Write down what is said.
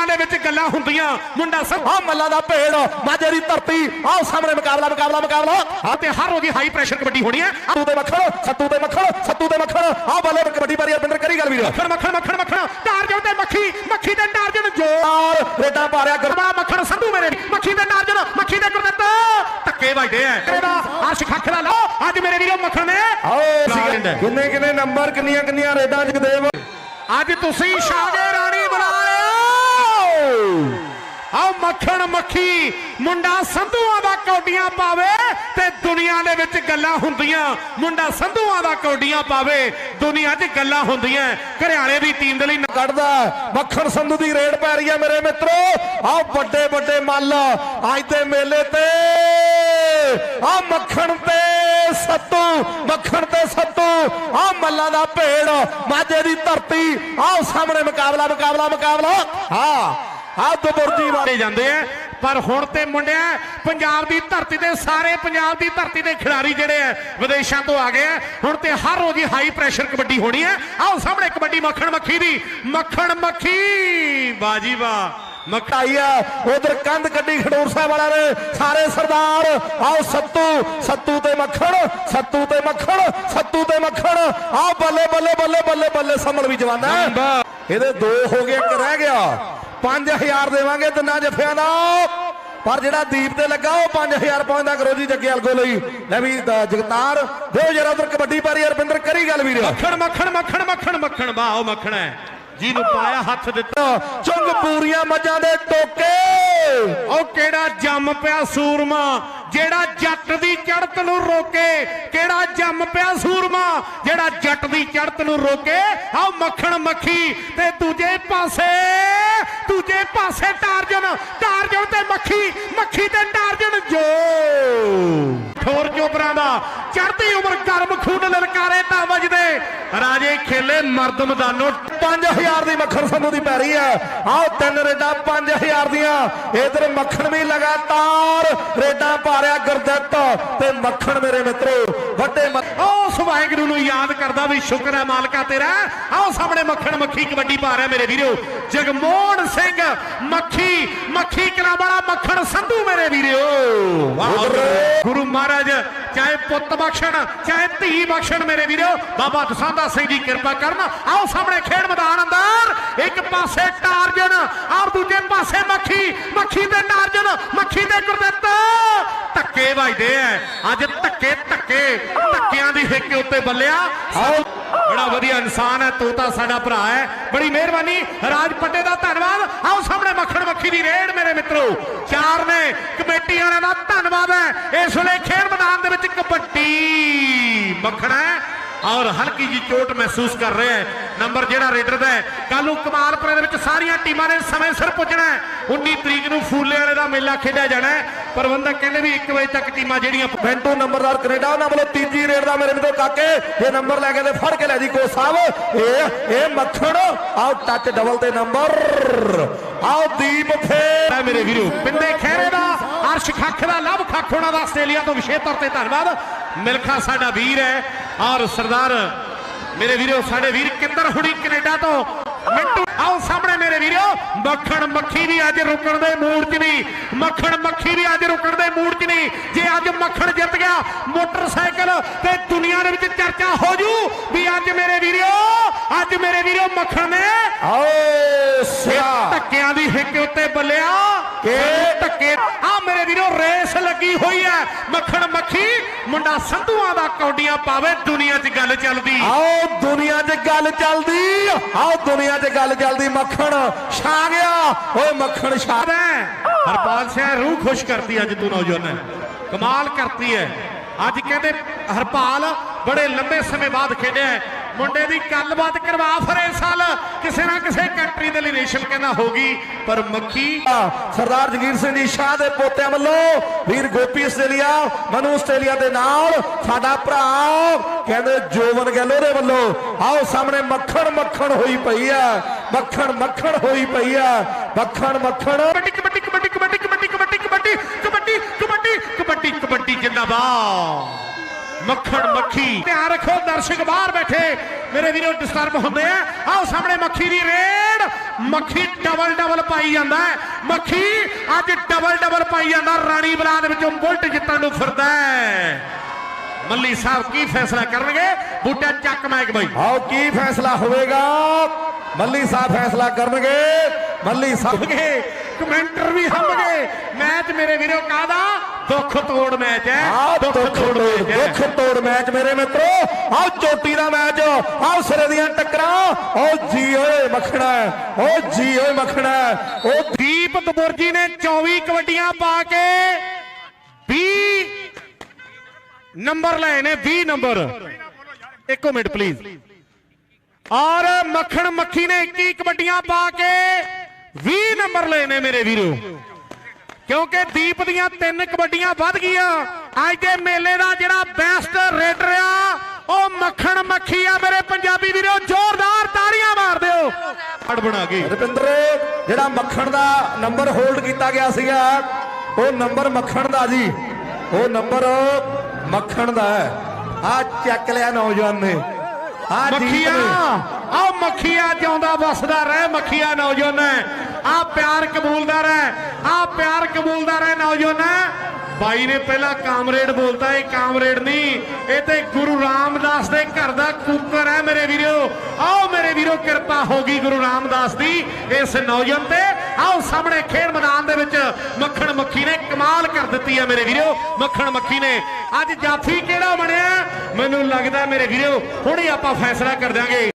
ਦੁਨੀਆ ਦੇ ਵਿੱਚ ਗੱਲਾਂ ਹੁੰਦੀਆਂ। ਮੁੰਡਾ ਸਭ ਮੱਲਾ ਦਾ ਭੇੜ ਮਾਝੇ ਦੀ ਧਰਤੀ ਆਹ ਸਾਹਮਣੇ ਮੁਕਾਬਲਾ ਮੁਕਾਬਲਾ ਮੁਕਾਬਲਾ। ਆ ਤੇ ਹਰ ਰੋਜ਼ ਹਾਈ ਪ੍ਰੈਸ਼ਰ ਕਬੱਡੀ ਹੋਣੀ ਹੈ। ਸੱਤੂ ਦੇ ਮੱਖਣ ਸੱਤੂ ਦੇ ਮੱਖਣ ਸੱਤੂ ਦੇ ਮੱਖਣ। ਆ ਬੱਲੇ ਕਬੱਡੀ ਪਾਰੀ ਅਰਪਿੰਦਰ ਕਰੀ ਗੱਲ ਵੀਰ ਮੱਖਣ ਮੱਖਣ ਮੱਖਣ ਮੱਖਣ। ਟਾਰਜਨ ਤੇ ਮੱਖੀ ਮੱਖੀ ਤੇ ਟਾਰਜਨ ਜੋ ਯਾਰ ਰੇਡਾ ਪਾਰਿਆ ਗਰ ਗਰਮਾ ਮੱਖਣ ਸੰਧੂ ਮੇਰੇ ਮੱਖੀ ਦੇ ਟਾਰਜਨ ਮੱਖੀ ਦੇ ਗੁਰਦੱਤ। ਧੱਕੇ ਵੱਜਦੇ ਐ। ਇਹਦਾ ਅਰਸ਼ ਖੱਖ ਲਾ ਲਓ ਅੱਜ ਮੇਰੇ ਵੀਰੋ ਮੱਖਣ ਨੇ। ਆਓ ਕਿੰਨੇ ਕਿੰਨੇ ਨੰਬਰ ਕਿੰਨੀਆਂ ਕਿੰਨੀਆਂ ਰੇਡਾਂ ਜਗਦੇਵ। ਅੱਜ ਤੁਸੀਂ ਸ਼ਾਹਜੇ ਰਾਣੀ ਬਣਾਇਓ ਆਓ ਮੱਖਣ ਮੱਖੀ ਮੁੰਡਾ ਸੰਧੂਆਂ ਦਾ ਕੌਡੀਆਂ ਪਾਵੇ ਤੇ ਦੁਨੀਆ ਦੇ ਵਿੱਚ ਗੱਲਾਂ ਹੁੰਦੀਆਂ। ਮੁੰਡਾ ਸੰਧੂਆਂ ਦਾ ਕੌਡੀਆਂ ਪਾਵੇ, ਦੁਨੀਆ 'ਚ ਗੱਲਾਂ ਹੁੰਦੀਆਂ। ਘਰਿਆਲੇ ਦੀ ਟੀਮ ਦੇ ਲਈ ਕੱਢਦਾ ਮੱਖਣ ਸੰਧੂ ਦੀ ਰੇਡ ਪੈ ਰਹੀ ਹੈ ਮੇਰੇ ਮਿੱਤਰੋ। ਆਹ ਵੱਡੇ ਵੱਡੇ ਮੱਲ। ਅੱਜ ਦੇ ਮੇਲੇ ਤੇ ਆਹ ਮੱਖਣ ਤੇ ਸੱਤੂ, ਮੱਖਣ ਤੇ ਸੱਤੂ। ਆਹ ਮੱਲਾਂ ਦਾ ਭੇੜ ਮਾਝੇ ਦੀ ਧਰਤੀ। ਆਓ ਸਾਹਮਣੇ ਮੁਕਾਬਲਾ ਮੁਕਾਬਲਾ ਮੁਕਾਬਲਾ। ਹਾਂ। ਆਹ ਦੁਬੁਰਜੀ ਵਾਲੇ ਜਾਂਦੇ ਆ। ਪਰ ਹੁਣ ਤੇ ਮੁੰਡਿਆ ਪੰਜਾਬ ਦੀ ਧਰਤੀ ਤੇ ਸਾਰੇ ਪੰਜਾਬ ਦੀ ਧਰਤੀ ਦੇ ਖਿਡਾਰੀ ਜਿਹੜੇ ਆ ਵਿਦੇਸ਼ਾਂ ਤੋਂ ਆ ਗਏ ਆ। ਹੁਣ ਤੇ ਹਰ ਰੋਜ਼ ਹੀ ਹਾਈ ਪ੍ਰੈਸ਼ਰ ਕਬੱਡੀ ਹੋਣੀ ਹੈ ਆਓ ਸਾਹਮਣੇ ਕਬੱਡੀ ਮੱਖਣ ਮੱਖੀ ਦੀ। ਮੱਖਣ ਮੱਖੀ! ਬਾਜੀ ਮੱਖਣ ਆਈ ਆ ਉਧਰ ਕੰਧ ਕੱਢੀ ਖਡੂਰ ਸਾਹਿਬ ਵਾਲਿਆਂ ਨੇ। ਸਾਰੇ ਸਰਦਾਰ ਆਓ ਸੱਤੂ। ਸੱਤੂ ਤੇ ਮੱਖਣ ਸੱਤੂ ਤੇ ਮੱਖਣ ਸੱਤੂ ਤੇ ਮੱਖਣ। ਆਹ ਬੱਲੇ ਬੱਲੇ ਬੱਲੇ ਬੱਲੇ ਬੱਲੇ ਸੰਭਲ ਵੀ ਜਵਾਨਾ। ਇਹਦੇ ਦੋ ਹੋ ਗਏ ਇੱਕ ਰਹਿ ਗਿਆ। 5000 ਦੇਵਾਂਗੇ ਤਿੰਨਾਂ ਜਫਿਆਂ ਦਾ। ਪਰ ਜਿਹੜਾ ਦੀਪ ਤੇ ਲੱਗਾ ਉਹ 5000 ਪਾਉਂਦਾ ਕਰੋ ਜੀ ਜੱਗੇ ਅਲਗੋ ਲਈ। ਲੈ ਵੀ ਜਗਤਾਰ ਦਿਓ ਜਰਾ ਉਧਰ ਕਬੱਡੀ ਪਾਰੀ ਅਰਪਿੰਦਰ ਕਰੀ ਗੱਲ ਵੀਰ। ਮੱਖਣ ਮੱਖਣ ਮੱਖਣ ਮੱਖਣ ਮੱਖਣ ਉਹ ਮੱਖਣ ਜਿਹਨੂੰ ਪਾਇਆ ਹੱਥ ਦਿੱਤਾ। ਚੁੰਗ ਪੂਰੀਆਂ ਮੱਝਾਂ ਦੇ ਟੋਕੇ। ਉਹ ਕਿਹੜਾ ਜੰਮ ਪਿਆ ਸੂਰਮਾ? ਜਿਹੜਾ ਜੱਟ ਦੀ ਚੜ੍ਹਤ ਨੂੰ ਰੋਕੇ। ਕਿਹੜਾ ਜੰਮ ਪਿਆ ਸੂਰਮਾ? ਜਿਹੜਾ ਜੱਟ ਦੀ ਚੜ੍ਹਤ ਨੂੰ ਰੋਕੇ। ਆਹ ਮੱਖਣ ਮੱਖੀ ਤੇ ਦੂਜੇ ਪਾਸੇ ਦੂਜੇ ਪਾਸੇ ਟਾਰਜਨ ਟਾਰਜਨ ਤੇ ਮੱਖੀ ਮੱਖੀ ਤੇ ਟਾਰਜਨ ਜੋ। ਠੋਰ ਚੋਬਰਾਂ ਦਾ, ਚੜ੍ਹਦੀ ਉਮਰ ਗਰਮ ਖੂਨ ਲਲਕਾਰੇ ਤਾਂ ਵੱਜਦੇ। ਰਾਜੇ ਖੇਲੇ ਮਰਦ ਮੈਦਾਨੋਂ। 5000 ਦੀ ਮੱਖਣ ਸੰਧੂ ਦੀ ਪੈ ਰਹੀ ਹੈ। ਆਓ ਤਿੰਨ ਰੇਡਾਂ 5000 ਦੀਆਂ। ਇਧਰ ਮੱਖਣ ਵੀ ਲਗਾਤਾਰ ਰੇਡਾਂ ਪਾ ਰਿਹਾ ਗੁਰਦਿੱਤ ਤੇ ਮੱਖਣ ਮੇਰੇ ਮਿੱਤਰੋ। ਵੱਡੇ ਉਸ ਵਾਹਿਗੁਰੂ ਨੂੰ ਯਾਦ ਕਰਦਾ ਵੀ ਸ਼ੁਕਰ ਹੈ ਮਾਲਕਾ ਤੇਰਾ। ਆਓ ਸਾਹਮਣੇ ਮੱਖਣ ਮੱਖੀ ਕਬੱਡੀ ਪਾ ਰਿਹਾ ਮੇਰੇ ਵੀਰੋ। ਜਗਮੋਹਨ ਸਿੰਘ, ਮੱਖੀ ਮੱਖੀ ਕਲਾ ਵਾਲਾ ਮੱਖਣ ਸੰਧੂ ਮੇਰੇ ਵੀਰੋ। ਵਾਹ। ਗੁਰੂ ਮਹਾਰਾਜ, ਚਾਹੇ ਪੁੱਤ ਬਖਸ਼ਣ, ਚਾਹੇ ਧੀ ਬਖਸ਼ਣ ਮੇਰੇ ਵੀਰੋ। ਬਾਬਾ ਦਸਾਂਦਾ ਸਿੰਘ ਦੀ ਕਿਰਪਾ ਕਰਨ। ਆਓ ਸਾਹਮਣੇ ਖੇਡ ਮੈਦਾਨ ਅੰਦਰ। ਇੱਕ ਪਾਸੇ ਟਾਰਜਨ ਵੱਜਦੇ ਐ। ਅੱਜ ਧੱਕੇ ਧੱਕੇ, ਧੱਕਿਆਂ ਦੀ ਹਿੱਕ ਉੱਤੇ ਬੱਲਿਆ। ਬੜਾ ਵਧੀਆ ਇਨਸਾਨ ਹੈ ਤੋਤਾ ਸਾਡਾ ਭਰਾ ਹੈ ਬੜੀ ਮਿਹਰਬਾਨੀ, ਰਾਜ ਪੱਟੇ ਦਾ ਧੰਨਵਾਦ। ਆਓ ਸਾਹਮਣੇ ਮੱਖਣ ਮੱਖੀ ਦੀ ਰੇਡ, ਮੇਰੇ ਮਿੱਤਰੋ। ਚਾਰ ਨੇ ਕਮੇਟੀ ਵਾਲਿਆਂ ਦਾ ਧੰਨਵਾਦ ਹੈ ਇਸ ਵੇਲੇ ਖੇਡ ਮੈਦਾਨ ਦੇ ਵਿੱਚ ਕਬੱਡੀ ਮੱਖਣ ਹੈ ਔਰ ਹਲਕੀ ਜੀ ਚੋਟ ਮਹਿਸੂਸ ਕਰ ਰਿਹਾ ਹੈ। ਨੰਬਰ ਜਿਹੜਾ ਰੇਡਰ ਦਾ ਹੈ ਕੱਲ ਨੂੰ ਕਮਾਲਪੁਰੇ ਦੇ ਵਿੱਚ ਸਾਰੀਆਂ ਟੀਮਾਂ ਨੇ ਸਮੇਂ ਸਿਰ ਪੁੱਜਣਾ ਹੈ। 19 ਤਰੀਕ ਨੂੰ ਫੂਲੇ ਵਾਲੇ ਦਾ ਮੇਲਾ ਖੇਡਿਆ ਜਾਣਾ ਹੈ। ਪ੍ਰਬੰਧਕ ਕਹਿੰਦੇ ਵੀ 1 ਵਜੇ ਤੱਕ ਟੀਮਾਂ ਜਿਹੜੀਆਂ ਮਿੰਟੂ ਨੰਬਰਦਾਰ ਕੈਨੇਡਾ ਉਹਨਾਂ ਵੱਲੋਂ ਤੀਜੀ ਰੇਡ ਦਾ ਮੇਰੇ ਮਿੱਤਰੋ ਕਾਕੇ ਇਹ ਨੰਬਰ ਲੈ ਕੇ ਤੇ ਫੜ ਕੇ ਲੈ ਜੀ ਕੋ ਸਾਹਿਬ। ਇਹ ਇਹ ਮੱਖਣ ਆਓ ਟੱਚ ਡਬਲ ਤੇ ਨੰਬਰ। ਆਓ ਦੀਪ ਫੇਰ ਮੇਰੇ ਵੀਰੋ ਪਿੰਡੇ ਖਹਿਰੇ ਦਾ ਅਰਸ਼ ਖੱਖ ਦਾ ਲਵ ਖੱਖ ਉਹਨਾਂ ਦਾ ਆਸਟ੍ਰੇਲੀਆ ਤੋਂ ਵਿਸ਼ੇਸ਼ ਤੌਰ ਤੇ ਧੰਨਵਾਦ। ਮਿਲਖਾ ਸਾਡਾ ਵੀਰ ਹੈ ਔਰ ਸਰਦਾਰ ਮੇਰੇ ਵੀਰੋ ਸਾਡੇ ਵੀਰ ਕਿੰਦਰ ਹੁਣੀ ਕੈਨੇਡਾ ਤੋਂ? ਮਿੰਟੂ ਆਓ ਸਾਹਮਣੇ ਮੇਰੇ ਵੀਰੋ ਮੱਖਣ ਮੱਖੀ ਵੀ ਅੱਜ ਰੁਕਣ ਦੇ ਮੂਡ 'ਚ ਨਹੀਂ ਮੱਖਣ ਮੱਖੀ ਵੀ ਅੱਜ ਰੁਕਣ ਦੇ ਮੂਡ 'ਚ ਨਹੀਂ ਜੇ ਅੱਜ ਮੱਖਣ ਜਿੱਤ ਗਿਆ ਮੋਟਰਸਾਈਕਲ ਤੇ ਦੁਨੀਆ ਦੇ ਵਿੱਚ ਚਰਚਾ ਹੋ ਜੂ ਵੀ ਅੱਜ ਮੇਰੇ ਵੀਰੋ ਅੱਜ ਮੇਰੇ ਵੀਰੋ ਮੱਖਣ ਨੇ ਇਹ ਸਿਆ। ਧੱਕਿਆਂ ਦੀ ਹਿੱਕ ਉੱਤੇ ਬੱਲਿਆ ਕਿ ਧੱਕੇ ਆ ਮੇਰੇ ਵੀਰੋ ਰੇਸ ਲੱਗੀ ਹੋਈ ਹੈ ਮੱਖਣ ਮੱਖੀ ਮੁੰਡਾ ਸੰਧੂਆਂ ਦਾ ਕੌਡੀਆਂ ਪਾਵੇ ਦੁਨੀਆ 'ਚ ਗੱਲ ਚੱਲਦੀ। ਆਓ ਦੁਨੀਆ 'ਚ ਗੱਲ ਚੱਲਦੀ। ਆਓ ਦੁਨੀਆ 'ਚ ਗੱਲ ਚੱਲਦੀ ਮੱਖਣ ਛਾ ਗਿਆ ਓਏ ਮੱਖਣ ਛਾ ਹਰਪਾਲ ਸਿੰਘ ਰੂਹ ਖੁਸ਼ ਕਰਤੀ ਅੱਜ ਤੂੰ ਨੌਜਵਾਨ ਕਮਾਲ ਕਰਤੀ ਹੈ। ਅੱਜ ਕਹਿੰਦੇ ਹਰਪਾਲ ਬੜੇ ਲੰਬੇ ਸਮੇਂ ਬਾਅਦ ਖੇਡਿਆ। ਮੁੰਡੇ ਦੀ ਗੱਲਬਾਤ ਕਰਵਾ ਫਿਰ ਸਾਲ ਕਿਸੇ ਨਾ ਕਿਸੇ ਕੰਟਰੀ ਦੇ ਲਈ ਨੇਸ਼ਨ ਕਹਿੰਦਾ ਹੋਗੀ ਪਰ ਮੱਖੀ ਸਰਦਾਰ ਜਗੀਰ ਸਿੰਘ ਜੀ ਸ਼ਾਹ ਦੇ ਪੋਤਿਆਂ ਵੱਲੋਂ ਵੀਰ ਗੋਪੀ ਆਸਟ੍ਰੇਲੀਆ ਮਨੂ ਆਸਟ੍ਰੇਲੀਆ ਦੇ ਨਾਲ ਸਾਡਾ ਭਰਾ ਕਹਿੰਦੇ ਜੋਵਨ ਗੈਲੋ ਦੇ ਵੱਲੋਂ ਆਓ ਸਾਹਮਣੇ ਮੱਖਣ ਮੱਖਣ ਹੋਈ ਪਈ ਆ ਮੱਖਣ ਮੱਖਣ ਹੋਈ ਪਈ ਆ ਮੱਖਣ ਮੱਖਣ ਕਬੱਡੀ ਕਬੱਡੀ ਕਬੱਡੀ ਕਬੱਡੀ ਕਬੱਡੀ ਕਬੱਡੀ ਕਬੱਡੀ ਕਬੱਡੀ ਕਬੱਡੀ ਕਬੱਡੀ ਕਬੱਡੀ ਜਿੰਦਾਬਾਦ ਮੱਖਣ ਮੱਖੀ। ਧਿਆਨ ਰੱਖੋ ਦਰਸ਼ਕ ਬਾਹਰ ਬੈਠੇ। ਮੇਰੇ ਵੀਰੋ ਡਿਸਟਰਬ ਹੁੰਦੇ ਆ। ਆਓ ਸਾਹਮਣੇ ਮੱਖੀ ਦੀ ਰੇਡ। ਮੱਖੀ ਡਬਲ ਡਬਲ ਪਾਈ ਜਾਂਦਾ ਹੈ। ਮੱਖੀ ਅੱਜ ਡਬਲ ਡਬਲ ਪਾਈ ਜਾਂਦਾ। ਰਾਣੀ ਬਲਾਦ ਵਿੱਚੋਂ ਬੁਲਟ ਜਿੱਤਣ ਨੂੰ ਫਿਰਦਾ ਹੈ। ਮੱਲੀ ਸਾਹਿਬ ਕੀ ਫੈਸਲਾ ਕਰਨਗੇ? ਬੂਟਾ ਚੱਕ ਮੈਕ ਬਾਈ। ਆਓ ਕੀ ਫੈਸਲਾ ਹੋਵੇਗਾ? ਮੱਲੀ ਸਾਹਿਬ ਫੈਸਲਾ ਕਰਨਗੇ। ਮੱਲੀ ਸਾਹਿਬ ਕਮੈਂਟਰ ਵੀ ਹਮਗੇ ਮੈਚ ਮੇਰੇ ਵੀਰੋ ਕਾਦਾ ਦੁੱਖ ਤੋੜ ਮੈਚ ਹੈ ਦੁੱਖ ਤੋੜ ਦੁੱਖ ਤੋੜ ਮੈਚ ਮੇਰੇ ਮਿੱਤਰੋ। ਆਓ ਚੋਟੀ ਦਾ ਮੈਚ ਆਓ ਸਿਰੇ ਦੀਆਂ ਟੱਕਰਾਂ। ਓ ਜੀ ਓਏ ਮੱਖਣਾ ਓ ਜੀ ਓਏ ਮੱਖਣਾ ਓ ਦੀਪ ਦਬੁਰਜੀ ਨੇ 24 ਕਬੱਡੀਆਂ ਪਾ ਕੇ 20 ਨੰਬਰ ਲਏ ਨੇ 20 ਨੰਬਰ। ਇੱਕੋ ਮਿੰਟ ਪਲੀਜ਼ ਔਰ ਮੱਖਣ ਮੱਖੀ ਨੇ 21 ਕਬੱਡੀਆਂ ਪਾ ਕੇ 20 ਨੰਬਰ ਲਏ ਨੇ ਮੇਰੇ ਵੀਰੋ। ਕਿਉਂਕਿ ਦੀਪ ਦੀਆਂ ਤਿੰਨ ਕਬੱਡੀਆਂ ਵੱਧ ਗਈਆਂ। ਅੱਜ ਦੇ ਮੇਲੇ ਦਾ ਜਿਹੜਾ ਬੈਸਟ ਰੇਡਰ ਆ ਉਹ ਮੱਖਣ ਮੱਖੀ ਆ ਮੇਰੇ ਪੰਜਾਬੀ ਵੀਰੋ ਜ਼ੋਰਦਾਰ ਤਾੜੀਆਂ ਮਾਰ ਦਿਓ। ਅੜ ਬਣਾ ਗਏ ਰੁਪਿੰਦਰ ਜਿਹੜਾ ਮੱਖਣ ਦਾ ਨੰਬਰ ਹੋਲਡ ਕੀਤਾ ਗਿਆ ਸੀਗਾ ਉਹ ਨੰਬਰ ਮੱਖਣ ਦਾ ਜੀ। ਉਹ ਨੰਬਰ ਮੱਖਣ ਦਾ ਹੈ। ਆ ਚੱਕ ਲਿਆ ਨੌਜਵਾਨ ਨੇ। ਆ ਮੱਖੀਆ ਆਓ ਮੱਖੀਆ ਜਿਉਂਦਾ ਵਸਦਾ ਰਹਿ ਮੱਖੀਆ ਨੌਜਵਾਨ ਆ ਪਿਆਰ ਕਬੂਲਦਾ ਰਹਿ ਆ ਪਿਆਰ ਕਬੂਲਦਾ ਰਹਿ ਨੌਜਵਾਨ। ਬਾਈ ਨੇ ਪਹਿਲਾਂ ਕਾਮਰੇਡ ਬੋਲਤਾ, ਇਹ ਕਾਮਰੇਡ ਨਹੀਂ। ਇਹ ਤੇ ਗੁਰੂ ਰਾਮਦਾਸ ਦੇ ਘਰ ਦਾ ਕੁੱਕਰ ਹੈ ਮੇਰੇ ਵੀਰੋ। ਆਓ ਮੇਰੇ ਵੀਰੋ, ਕਿਰਪਾ ਹੋ ਗਈ ਗੁਰੂ ਰਾਮਦਾਸ ਦੀ ਇਸ ਨੌਜਵਾਨ ਤੇ। ਆਓ ਸਾਹਮਣੇ ਖੇਡ ਮੈਦਾਨ ਦੇ ਵਿੱਚ ਮੱਖਣ ਮੱਖੀ ਨੇ ਕਮਾਲ ਕਰ ਦਿੱਤੀ ਹੈ ਮੇਰੇ ਵੀਰੋ, ਮੱਖਣ ਮੱਖੀ ਨੇ। ਅੱਜ ਜਾਫੀ ਕਿਹੜਾ ਬਣਿਆ? ਮੈਨੂੰ ਲੱਗਦਾ ਮੇਰੇ ਵੀਰੋ, ਹੁਣੇ ਆਪਾਂ ਫੈਸਲਾ ਕਰ ਦਾਂਗੇ